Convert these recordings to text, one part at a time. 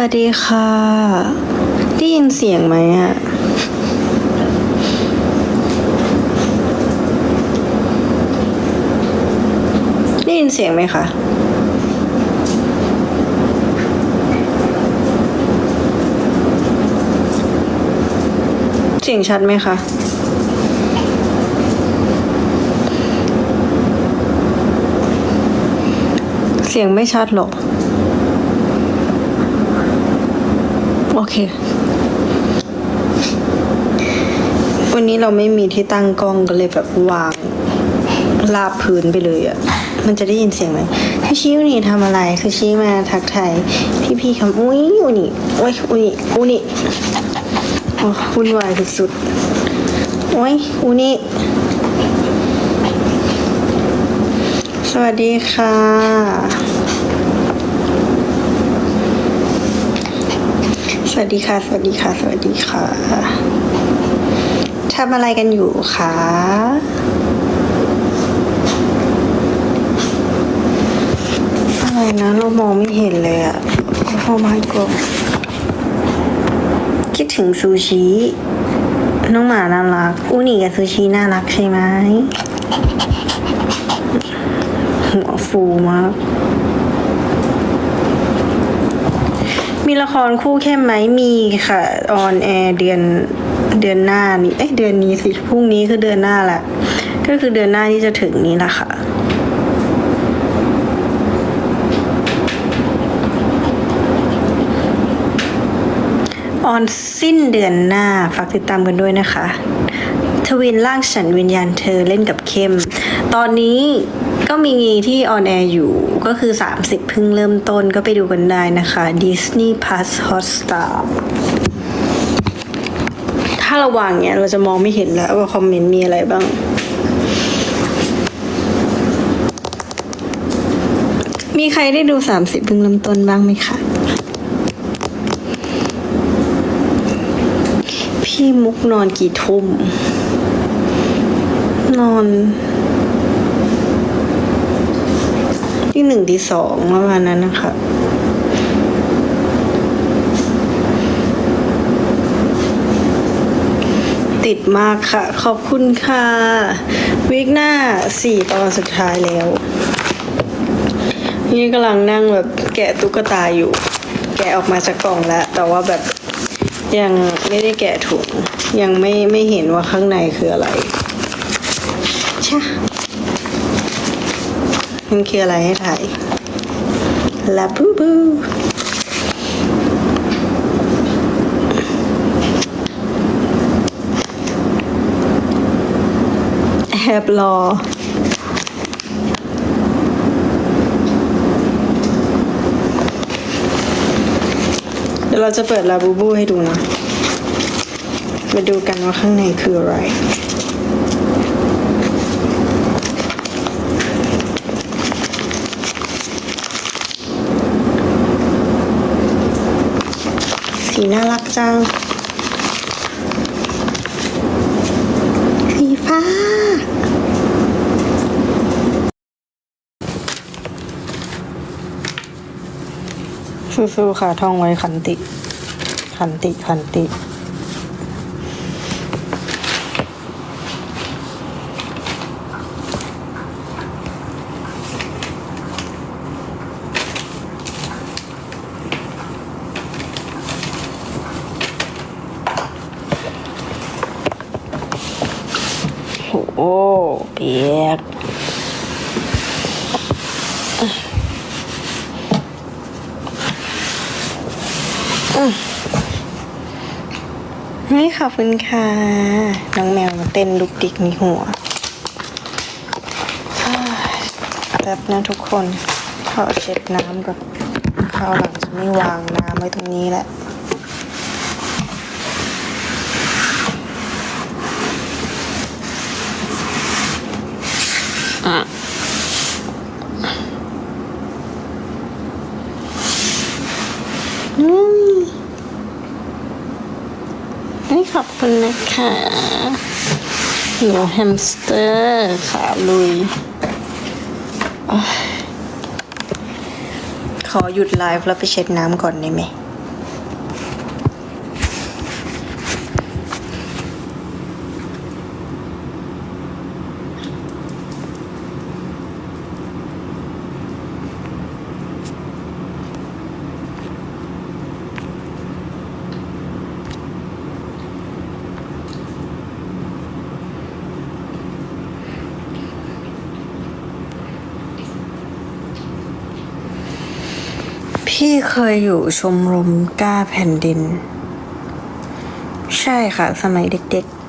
วัสดีค่ะ ได้ยินเสียงไหมอะได้ยินเสียงไหมคะเสียงชัดไหมคะเสียงไม่ชัดหรอก โอ เค วันนี้เราไม่มีที่ตั้งกล้องก็เลยแบบวางลาบพื้นไปเลยอะ่ะ มันจะได้ยินเสียงไหมพี่ชิวนี่ทำอะไร คือชี้มาทักทายพี่พี่ๆคำอุ้ยอุนี่โอ้ยอุนี่อุนี่โอ้วุ่นวายสุดๆโอ้ยอุนี่สวัสดีค่ะ สวัสดีค่ะ สวัสดีค่ะ สวัสดีค่ะทำอะไรกันอยู่คะอะไรนะเรามองไม่เห็นเลยอะโอ้ my god คิดถึงซูชิน้องหมาน่ารักอูนี่กับซูชิน่ารักใช่ไหมหัวฟูมาก มีละครคู่เข้มไหมมีค่ะ ออนแอร์เดือนเดือนหน้านี้เอ้ยเดือนนี้สิพรุ่งนี้คือเดือนหน้าแหละก็คือเดือนหน้าที่จะถึงนี้แหละค่ะออนสิ้นเดือนหน้าฝากติดตามกันด้วยนะคะ ทวินร่างฉันวิญญาณเธอเล่นกับเข้ม ตอนนี้ ก็มีที่ออนแอร์อยู่ก็คือ 30เพิ่งเริ่มต้นก็ไปดูกันได้นะคะ Disney Plus Hotstar ถ้าระหว่างเนี้ยเราจะมองไม่เห็นแล้วว่าคอมเมนต์มีอะไรบ้าง มีใครได้ดู 30เพิ่งเริ่มต้นบ้างไหมคะพี่มุกนอนกี่ทุ่ม นอน ที่หนึ่งที่สองประมาณนั้นนะคะติดมากค่ะ ขอบคุณค่ะ วิกหน้าสี่ตอนสุดท้ายแล้ว นี่กำลังนั่งแบบแกะตุ๊กตาอยู่ แกะออกมาจากกล่องแล้ว แต่ว่าแบบยังไม่ได้แกะถุง ยังไม่ไม่เห็นว่าข้างในคืออะไรชะ มันคืออะไรให้ถ่ายลาบูบูแอบรอเดี๋ยวเราจะเปิดลาบูบูให้ดูนะ มาดูกันว่าข้างในคืออะไร สีน่ารัก จังสีฟ้า สู้ๆค่ะท่องไว้ขันติ ขันติขันติ โอ้เปียกไม่ขอบคุณค่ะ น้องแมวมาเต้นลุกดิกมีหัวอ้ายแป๊บนะทุกคนขอเช็ดน้ำก่อนคราวหลังจะไม่วางน้ำไว้ตรงนี้แหละ อบคุณนะคะหนูแฮมสเตอร์ขาลุยอขอหยุดไลฟ์แล้วไปเช็ดน้ำก่อนได้ไหม พี่เคยอยู่ชมรมกล้าแผ่นดิน ใช่ค่ะ สมัยเด็กๆ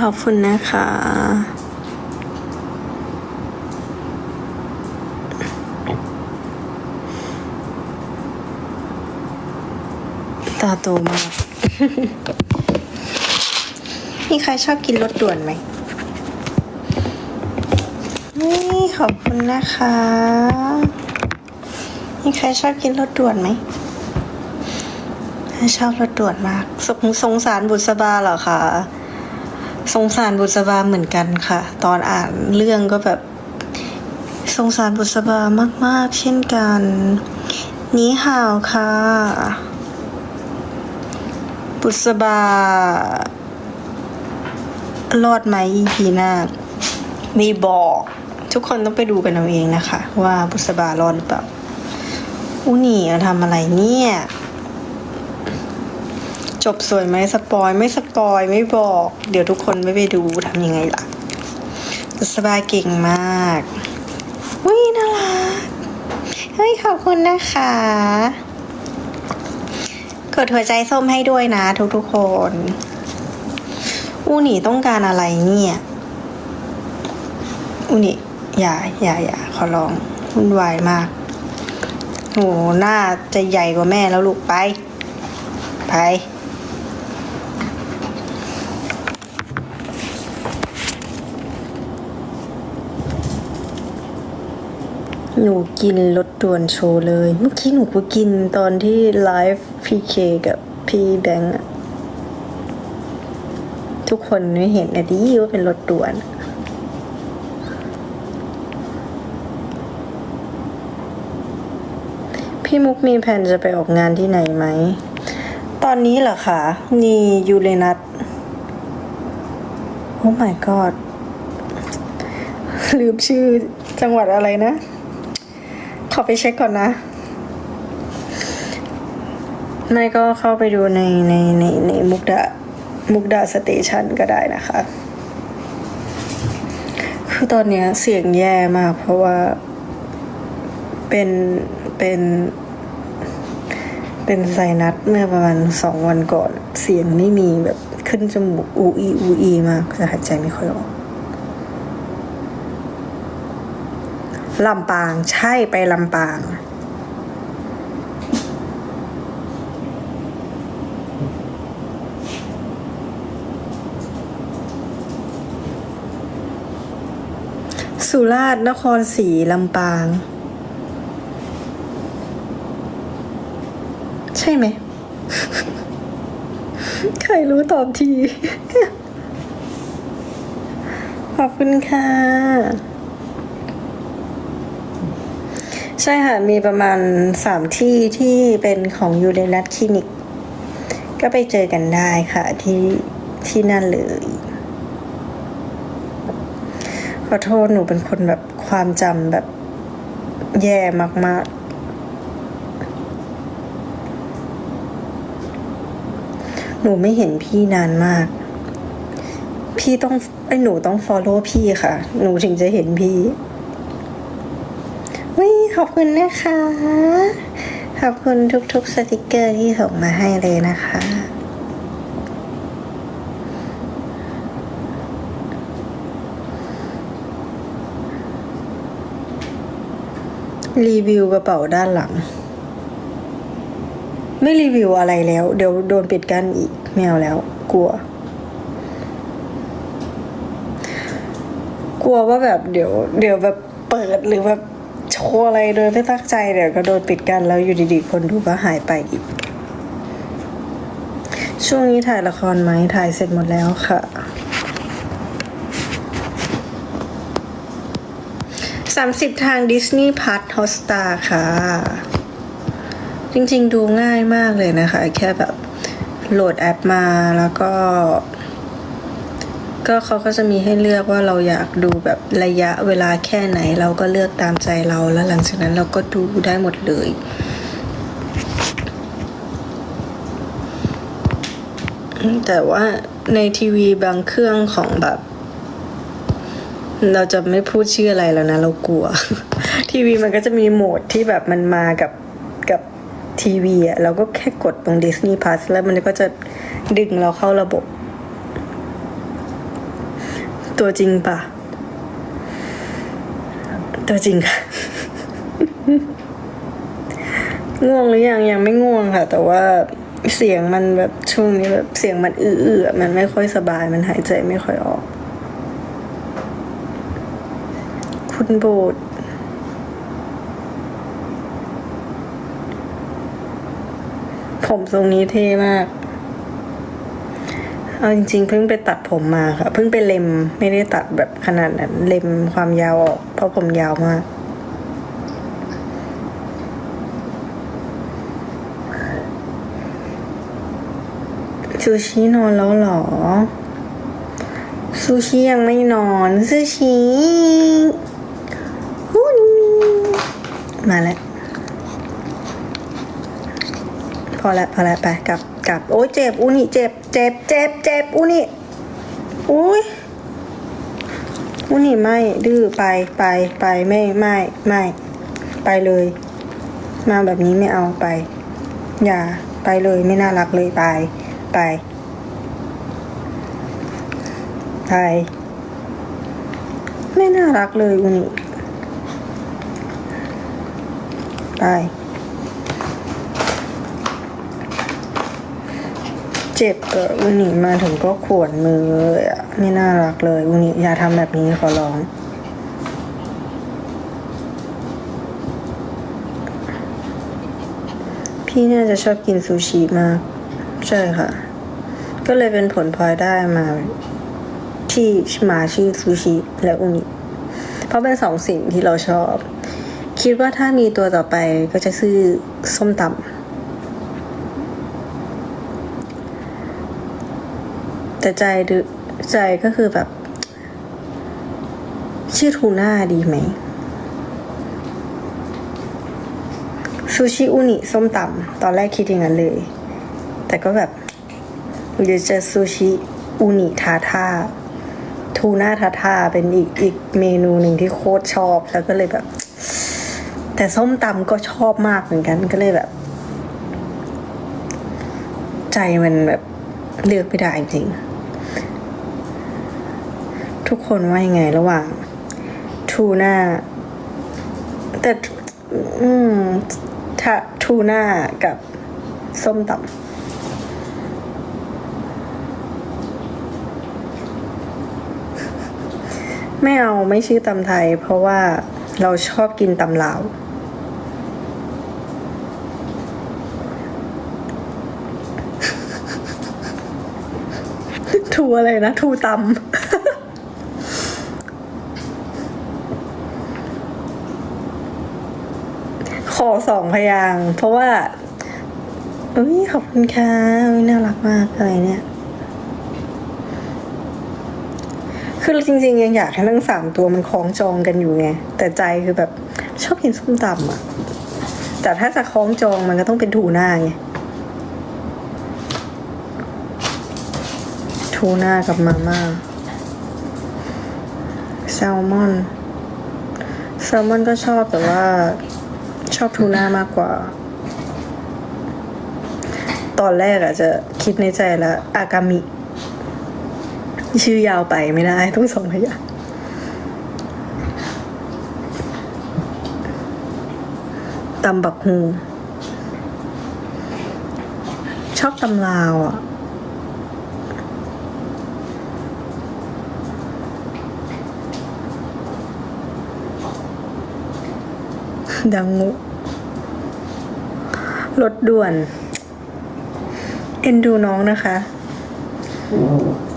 ขอบคุณนะคะ โตมาก มีใครชอบกินรสด่วนไหม นี่ขอบคุณนะคะ มีใครชอบกินรสด่วนไหมชอบรสด่วนมากสงสงสารบุษบาเหรอคะสงสารบุษบาเหมือนกันค่ะ ตอนอ่านเรื่องก็แบบ สงสารบุษบามาก ๆ เช่นกัน นี้ห่าวค่ะ บุษบารอดไหม EP หน้ามีบอก ทุกคนต้องไปดูกันเอาเองนะคะ ว่าบุษบารอดหรือเปล่าอูนี่อะทำอะไรเนี่ย จบสวยไหมสปอยไม่สปอยไม่บอก เดี๋ยวทุกคนไม่ไปดูทำยังไงล่ะบุษบาเก่งมากอุ้ยน่ารักเฮ้ยขอบคุณนะคะ กดหัวใจส้มให้ด้วยนะ ทุกๆคน อูนี่ต้องการอะไรเนี่ย อูนี่อย่าอย่าอย่าขอร้องวุ่นวายมากโหหน้าจะใหญ่กว่าแม่แล้วลูกไป ไปหนูกินรถด่วนโชว์เลย เมื่อกี้หนูก็กินตอนที่ไลฟ์ พีเคกับพี่แบงค์ทุกคนไม่เห็นนะดิว่าเป็นรถด่วน พี่มุกมีแผนจะไปออกงานที่ไหนไหม ตอนนี้เหรอคะนียูเรนัสโอ้ my god ลืมชื่อจังหวัดอะไรนะ ขอไปเช็คก่อนนะ ไม่ก็เข้าไปดูในในในในมุกดามุกดาสเตชันก็ได้นะคะ คือตอนเนี้ยเสียงแย่มาก เพราะว่าเป็นเป็นเป็นไซนัสเมื่อประมาณสองวันก่อน เสียงไม่มีแบบขึ้นจมูกอูอีอูอีมากจะหายใจไม่ค่อยออกลำปางใช่ไปลำปาง สุราษฎร์นครศรีลำปาง ใช่ไหม ใครรู้ตอบที ขอบคุณค่ะ ใช่ค่ะ มีประมาณสามที่ที่เป็นของยูเรนัสคลินิก ก็ไปเจอกันได้ค่ะที่ที่นั่นเลย อโทษหนูเป็นคนแบบความจำแบบแย่มาก ๆ หนูไม่เห็นพี่นานมาก พี่ต้องไอ้หนูต้อง follow พี่ค่ะ หนูถึงจะเห็นพี่วิขอบคุณนะคะ ขอบคุณทุก ๆ สติกเกอร์ที่ส่งมาให้เลยนะคะ รีวิวกระเป๋าด้านหลัง ไม่รีวิวอะไรแล้ว เดี๋ยวโดนปิดกั้นอีกไม่เอาแล้ว กลัว กลัวว่าแบบเดี๋ยว เดี๋ยวแบบเปิดหรือแบบโชว์อะไรโดยไม่ตั้งใจเดี๋ยวก็โดนปิดกั้นแล้วอยู่ดีๆ คนดูก็หายไปอีก ช่วงนี้ถ่ายละครไหมถ่ายเสร็จหมดแล้วค่ะ สามสิบทางดิสนีย์พัทฮอสตาค่ะ จริงๆดูง่ายมากเลยนะคะ แค่แบบโหลดแอปมาแล้วก็ ก็เขาก็จะมีให้เลือกว่าเราอยากดูแบบระยะเวลาแค่ไหน เราก็เลือกตามใจเราแล้วหลังจากนั้นเราก็ดูได้หมดเลยแต่ว่าในทีวีบางเครื่องของแบบ เราจะไม่พูดชื่ออะไรแล้วนะ เรากลัว ทีวีมันก็จะมีโหมดที่แบบมันมากับกับทีวีอะเราก็แค่กดตรง Disney Plus แล้วมันก็จะดึงเราเข้าระบบ ตัวจริงปะตัวจริงค่ะ ง่วงหรือยังยังไม่ง่วงค่ะ แต่ว่าเสียงมันแบบช่วงนี้แบบเสียงมันอื้อๆอมันไม่ค่อยสบายมันหายใจไม่ค่อยออก คุณโบดผมทรงนี้เท่มาก เอาจริงๆ เพิ่งไปตัดผมมาค่ะ เพิ่งไปเล็มไม่ได้ตัดแบบขนาดนั้น เล็มความยาวออก เพราะผมยาวมาก ซูชินอนแล้วหรอ ซูชิยังไม่นอน ซูชิฮูนี่ มาแล้ว พอแล้วพอแล้วไปกลับกลับ โอ้ยเจ็บอูนี่เจ็บเจ็บเจ็บเจ็บอูนี่อุ้ยอูนี่ไม่ดื้อไปไปไปไม่ไม่ไม่ไปเลย มาแบบนี้ไม่เอาไป อย่าไปเลยไม่น่ารักเลยไปไปไปไม่น่ารักเลยอูนี่ ไปเจ็บอะอุนิมาถึงก็ขวนมือเลยอะไม่น่ารักเลยอุนิอย่าทำแบบนี้ขอร้องพี่น่าจะชอบกินซูชิมาก ใช่ค่ะ ก็เลยเป็นผลพลอยได้มา ที่มาชื่อซูชิและอุนิเพราะเป็นสองสิ่งที่เราชอบ คิดว่าถ้ามีตัวต่อไปก็จะซื้อส้มตำแต่ใจดึใจก็คือแบบ ชื่อทูน่าดีไหมซูชิอุนิส้มตำตอนแรกคิดอย่างนั้นเลย แต่ก็แบบเดี๋ยวจะซูชิอุนิทาทาทูน่าทาทาเป็นอีกอีกเมนูหนึ่งที่โคตรชอบแล้วก็เลยแบบ แต่ส้มตำก็ชอบมากเหมือนกันก็เลยแบบ ใจมันแบบเลือกไม่ได้จริง ทุกคนว่ายังไงระหว่างทูน่าแต่อืมถ้าทูน่ากับส้มตำไม่เอาไม่ชื่อตำไทย เพราะว่าเราชอบกินตำลาว ทูอะไรนะ ทูตำขอสองพยาง เพราะว่าเอ้ยขอบคุณค่ะเอ้ยน่ารักมากอะไรเนี่ย คือจริงๆยังอยากให้ทั้งสามตัวมันคล้องจองกันอยู่ไง แต่ใจคือแบบชอบกินส้มตำอะแต่ถ้าจะคล้องจองมันก็ต้องเป็นทูน่าไง ทูน่ากับมาม่าแซลมอนแซลมอนก็ชอบแต่ว่าชอบทูน่ามากกว่า ตอนแรกอะจะคิดในใจแล้วอากามิ ชื่อยาวไปไม่ได้ต้องสองพยางตำบักฮูชอบตำลาวอะ ดังงูรถด่วน เอ็นดูน้องนะคะ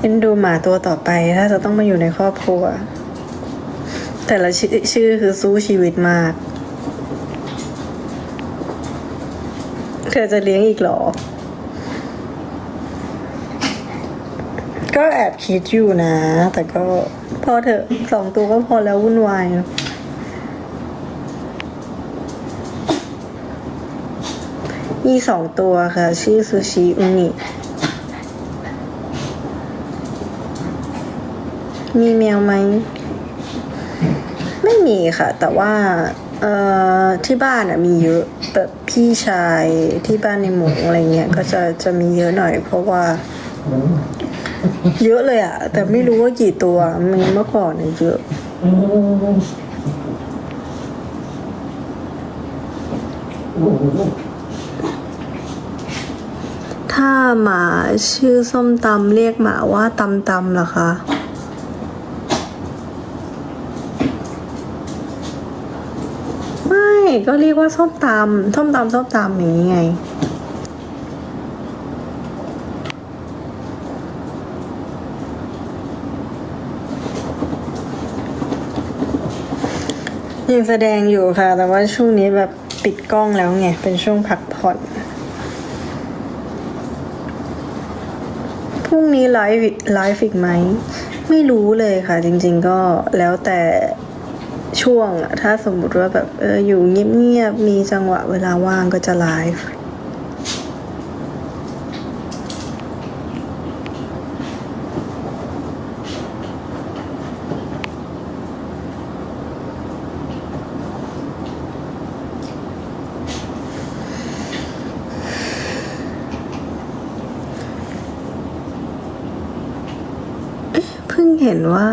เอ็นดูหมาตัวต่อไป ถ้าจะต้องมาอยู่ในครอบครัว แต่ละชื่อชื่อคือสู้ชีวิตมาก เธอจะเลี้ยงอีกหรอ ก็แอบคิดอยู่นะ แต่ก็พอเถอะสองตัวก็พอแล้ววุ่นวายนะ มีสองตัวค่ะ ชื่อซูชิอุนิมีแมวไหม ไม่มีค่ะ แต่ว่าเอ่อที่บ้านอะมีเยอะแบบพี่ชายที่บ้านในหมูอะไรเงี้ยก็จะจะมีเยอะหน่อย เพราะว่า เยอะเลยอะแต่ไม่รู้ว่ากี่ตัวมันเมื่อก่อนเนี่ยเยอะ ถ้าหมาชื่อส้มตำเรียกหมาว่าตำตำเหรอคะ ไม่ก็เรียกว่าส้มตำส้มตำส้มตำอย่างนี้ไงยังแสดงอยู่ค่ะ แต่ว่าช่วงนี้แบบปิดกล้องแล้วไง เป็นช่วงพักผ่อน พรุ่งนี้ไลฟ์ไลฟ์อีกไหม ไม่รู้เลยค่ะจริง ๆ ก็แล้วแต่ช่วงอะถ้าสมมุติว่าแบบเอออยู่เงียบๆมีจังหวะเวลาว่างก็จะไลฟ์ นว่า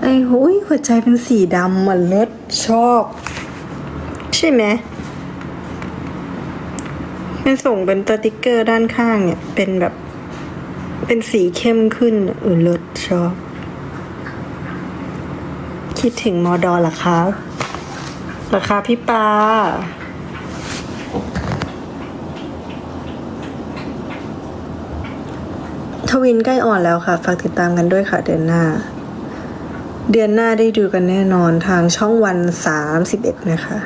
ไอ้หุยหัวใจเป็นสีดำเหมือนรถชอบ ใช่ไหมมันส่งเป็นสติกเกอร์ด้านข้างเนี่ย เป็นแบบ เป็นสีเข้มขึ้นเออรถชอบ คิดถึงมอดอเหรอคะหรอคะพี่ปา วินใกล้อ่อนแล้วค่ะ ฝากติดตามกันด้วยค่ะเดือนหน้า เดือนหน้าได้ดูกันแน่นอนทางช่องวันสามสิบเอ็ดนะคะ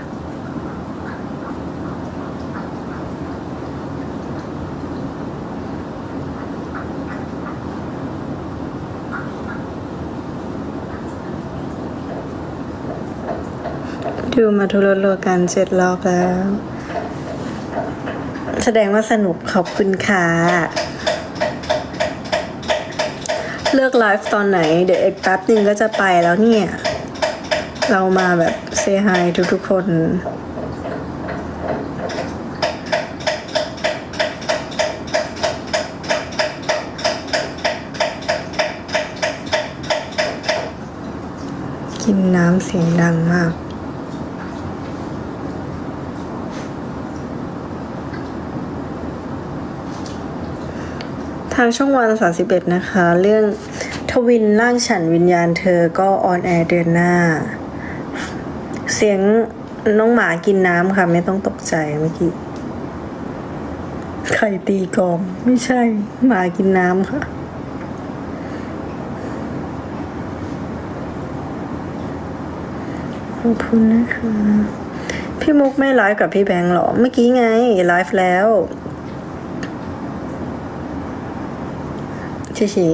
ดูมาทุรโลกันเจ็ดรอบแล้ว แสดงว่าสนุกขอบคุณค่ะ เลิกไลฟ์ตอนไหน เดี๋ยวอีกแป๊บนึงก็จะไปแล้วเนี่ย เรามาแบบเซฮายทุกๆคนกินน้ำเสียงดังมาก ทางช่องวันสาสิบเอ็ดนะคะ เรื่องทวินร่างฉันวิญญาณเธอก็ออนแอร์เดือนหน้า เสียงน้องหมากินน้ำค่ะ ไม่ต้องตกใจเมื่อกี้ไข่ตีกอม ไม่ใช่ หมากินน้ำค่ะขอบคุณนะคะ พี่มุกไม่ไลฟ์กับพี่แบงค์หรอ เมื่อกี้ไงไลฟ์แล้ว ชิชิ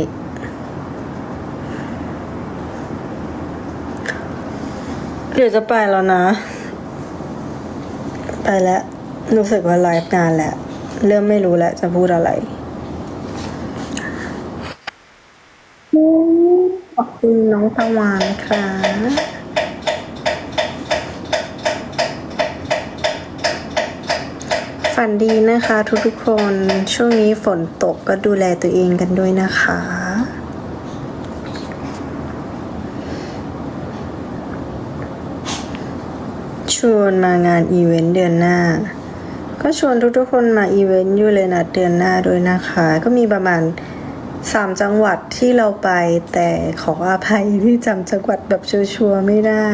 เดี๋ยวจะไปแล้วนะ ไปแล้ว รู้สึกว่าไลฟ์งานแล้ว เริ่มไม่รู้แล้ว จะพูดอะไร ขอบคุณน้องตะวันค่ะ ฝันดีนะคะทุกๆคนช่วงนี้ฝนตกก็ดูแลตัวเองกันด้วยนะคะ ชวนมางานอีเวนต์เดือนหน้า ก็ชวนทุกๆคนมาอีเวนต์อยู่เลยนะเดือนหน้าด้วยนะคะ ก็มีประมาณสามจังหวัดที่เราไปแต่ขออภัยที่จำจังหวัดแบบชัวร์ๆไม่ได้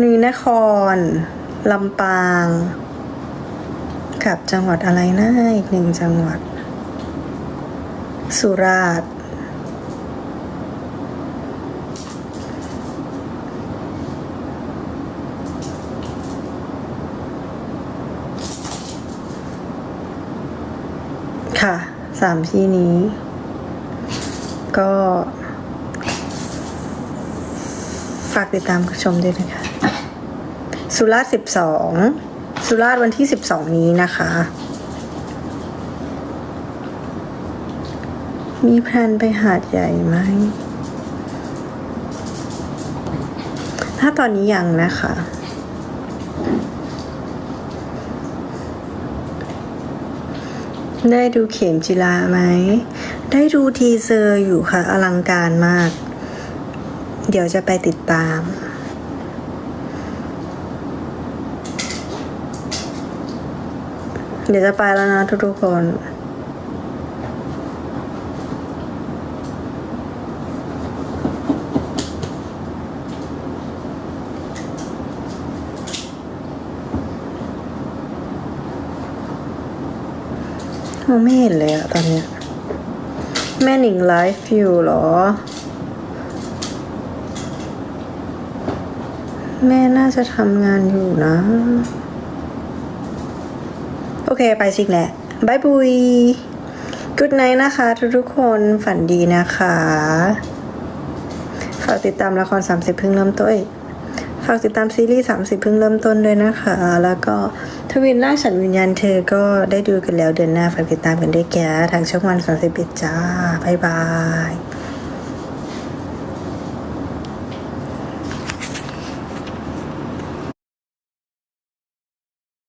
มีนครลำปาง กับจังหวัดอะไรนะอีกหนึ่งจังหวัด สุราษฎร์ค่ะสามที่นี้ ก็ ฝากติดตามชมด้วยนะคะ สุราษฎร์สิบสอง สุราษฎร์วันที่สิบสองนี้นะคะ มีแพลนไปหาดใหญ่ไหม ถ้าตอนนี้ยังนะคะได้ดูเข็มจิลาไหม ได้ดูทีเซอร์อยู่ค่ะ อลังการมาก เดี๋ยวจะไปติดตาม เดี๋ยวจะไปแล้วนะทุกๆคนมองไม่เห็นเลยอะตอนเนี้ยแม่หนิงไลฟ์อยู่หรอ แม่น่าจะทำงานอยู่นะ เคไปจริงแหละบายบุยกุดไนนะคะ ทุกๆคนฝันดีนะคะ ฝากติดตามละคร 30พิ่งเริ่มต้นฝากติดตามซีรีส์ 30พิ่งเริ่มต้นด้วยนะคะ แล้วก็ทวินล่าฉันวิญญาณเธอก็ได้ดูกันแล้วเดือนหน้าฝากติดตามกันด้วยแกทางช่องวัน31จ้า บ๊ายบาย